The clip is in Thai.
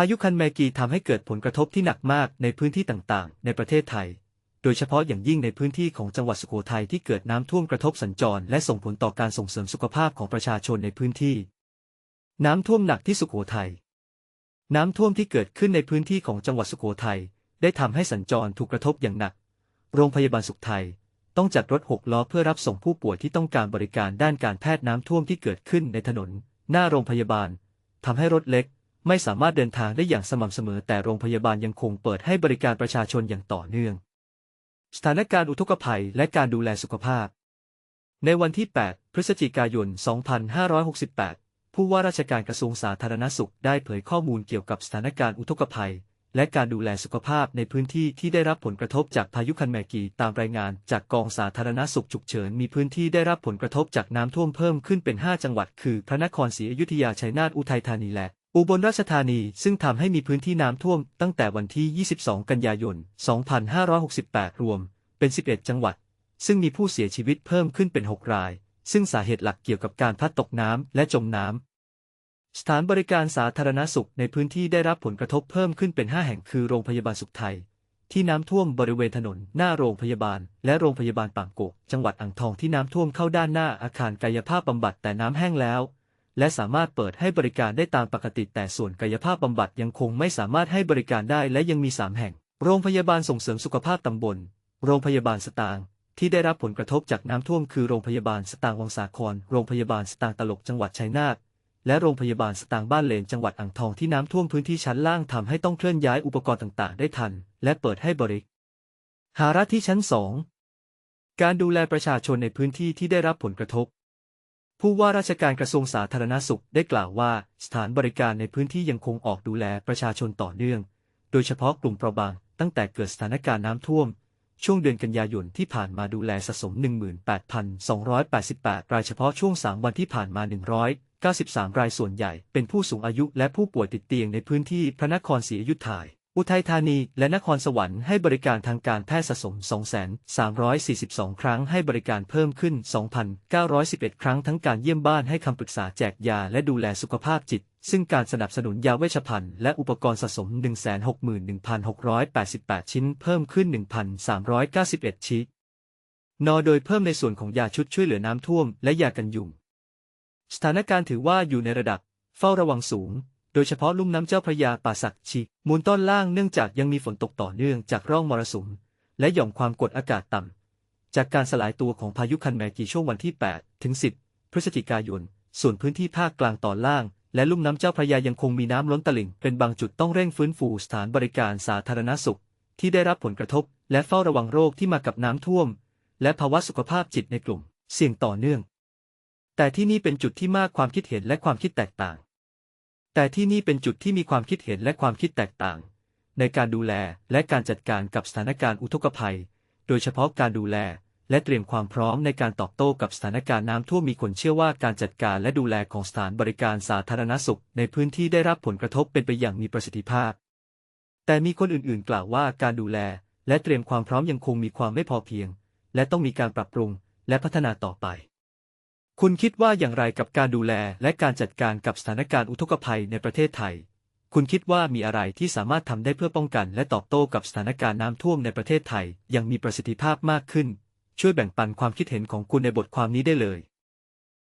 พายุคันแมกีทำให้เกิดผลกระทบที่หนักมากในพื้นที่ต่างๆ ในประเทศไทย โดยเฉพาะอย่างยิ่งในพื้นที่ของจังหวัดสุโขทัยที่เกิดน้ำท่วมกระทบสัญจร และส่งผลต่อการส่งเสริมสุขภาพของประชาชนในพื้นที่ น้ำท่วมหนักที่สุโขทัย น้ำท่วมที่เกิดขึ้นในพื้นที่ของจังหวัดสุโขทัยได้ทำให้สัญจรถูกกระทบอย่างหนัก โรงพยาบาลสุขไทยต้องจัดรถหกล้อเพื่อรับส่งผู้ป่วยที่ต้องการบริการด้านการแพทย์น้ำท่วมที่เกิดขึ้นในถนน หน้าโรงพยาบาลทำให้รถเล็ก ไม่สามารถเดินทางได้อย่างสม่ำเสมอแต่โรงพยาบาลยังคงเปิดให้บริการประชาชนอย่างต่อเนื่อง สถานการณ์อุทกภัยและการดูแลสุขภาพ ในวันที่ 8 พฤศจิกายน 2568 ผู้ว่าราชการกระทรวงสาธารณสุขได้เผยข้อมูลเกี่ยวกับสถานการณ์อุทกภัย และการดูแลสุขภาพในพื้นที่ที่ได้รับผลกระทบจากพายุคันแมกีตามรายงานจากกองสาธารณสุขฉุกเฉินมีพื้นที่ได้รับผลกระทบจากน้ำท่วมเพิ่มขึ้นเป็น 5 จังหวัด คือ พระนครศรีอยุธยาชัยนาทอุทัยธานีและ อุบลราชธานีซึ่งทำให้มีพื้นที่น้ำท่วมตั้งแต่วันที่ 22 กันยายน 2568 รวม เป็น 11 จังหวัด ซึ่งมีผู้เสียชีวิตเพิ่มขึ้นเป็น 6 ราย ซึ่งสาเหตุหลักเกี่ยวกับการพัดตกน้ำและจมน้ำ สถานบริการสาธารณสุขในพื้นที่ได้รับผลกระทบเพิ่มขึ้นเป็น 5 แห่งคือโรงพยาบาลสุขไทย ที่น้ำท่วมบริเวณถนนหน้าโรงพยาบาล และโรงพยาบาลปางโกกจังหวัดอ่างทองที่น้ำท่วมเข้าด้านหน้าอาคารกายภาพบำบัดแต่น้ำแห้งแล้ว และสามารถเปิดให้บริการได้ตามปกติ แต่ส่วนกายภาพบำบัดยังคงไม่สามารถให้บริการได้และยังมี 3 แห่ง โรงพยาบาลส่งเสริมสุขภาพตำบล โรงพยาบาลสตางค์ที่ได้รับผลกระทบจากน้ำท่วมคือโรงพยาบาลสตางค์วังสาคร โรงพยาบาลสตางค์ตลกจังหวัดชัยนาทและโรงพยาบาลสตางค์บ้านเลนจังหวัดอ่างทองที่น้ำท่วมพื้นที่ชั้นล่างทำให้ต้องเคลื่อนย้ายอุปกรณ์ต่างๆ ได้ทัน และเปิดให้บริหารัที่ชั้น2การดูแลประชาชนในพื้นที่ที่ได้รับผลกระทบ ผู้ว่าราชการกระทรวงสาธารณสุขได้กล่าวว่า สถานบริการในพื้นที่ยังคงออกดูแลประชาชนต่อเนื่อง โดยเฉพาะกลุ่มเปราะบาง ตั้งแต่เกิดสถานการณ์น้ำท่วม ช่วงเดือนกันยายนที่ผ่านมาดูแลสะสม 18,288 รายเฉพาะช่วง 3 วันที่ผ่านมา 193 รายส่วนใหญ่เป็นผู้สูงอายุและผู้ป่วยติดเตียงในพื้นที่พระนครศรีอยุธยา อุทัยธานีและนครสวรรค์ให้บริการทางการแพทย์สะสม 2,342 ครั้งให้บริการเพิ่มขึ้น 2,911 ครั้งทั้งการเยี่ยมบ้านให้คำปรึกษาแจกยาและดูแลสุขภาพจิต ซึ่งการสนับสนุนยาเวชภัณฑ์และอุปกรณ์สะสม 161,688 ชิ้น เพิ่มขึ้น 1,391 ชิ้น นอโดยเพิ่มในส่วนของยาชุดช่วยเหลือน้ำท่วมและยากันยุง สถานการณ์ถือว่าอยู่ในระดับเฝ้าระวังสูง โดยเฉพาะลุ่มน้ำเจ้าพระยาป่าสักชิมูลต้นล่างเนื่องจากยังมีฝนตกต่อเนื่องจากร่องมรสุม และหย่อมความกดอากาศต่ำ จากการสลายตัวของพายุคันแมกีช่วงวันที่ 8 ถึง 10 พฤศจิกายน ส่วนพื้นที่ภาคกลางตอนล่าง และลุ่มน้ำเจ้าพระยายังคงมีน้ำล้นตลิ่ง เป็นบางจุดต้องเร่งฟื้นฟูสถานบริการสาธารณสุข ที่ได้รับผลกระทบ และเฝ้าระวังโรคที่มากับน้ำท่วม และภาวะสุขภาพจิตในกลุ่ม เสี่ยงต่อเนื่อง แต่ที่นี่เป็นจุดที่มากความคิดเห็นและความคิดแตกต่าง แต่ที่นี่เป็นจุดที่มีความคิดเห็นและความคิดแตกต่าง ในการดูแลและการจัดการกับสถานการณ์อุทกภัย โดยเฉพาะการดูแลและเตรียมความพร้อมในการตอบโต้กับสถานการณ์น้ำท่วมมีคนเชื่อว่าการจัดการและดูแลของสถานบริการสาธารณสุข ในพื้นที่ได้รับผลกระทบเป็นไปอย่างมีประสิทธิภาพ แต่มีคนอื่นๆ กล่าวว่าการดูแลและเตรียมความพร้อมยังคงมีความไม่พอเพียง และต้องมีการปรับปรุงและพัฒนาต่อไป คุณคิดว่าอย่างไรกับการดูแลและการจัดการกับสถานการณ์อุทกภัยในประเทศไทย คุณคิดว่ามีอะไรที่สามารถทำได้เพื่อป้องกัน และตอบโต้กับสถานการณ์น้ำท่วมในประเทศไทยอย่างมีประสิทธิภาพมากขึ้น ช่วยแบ่งปันความคิดเห็นของคุณในบทความนี้ได้เลย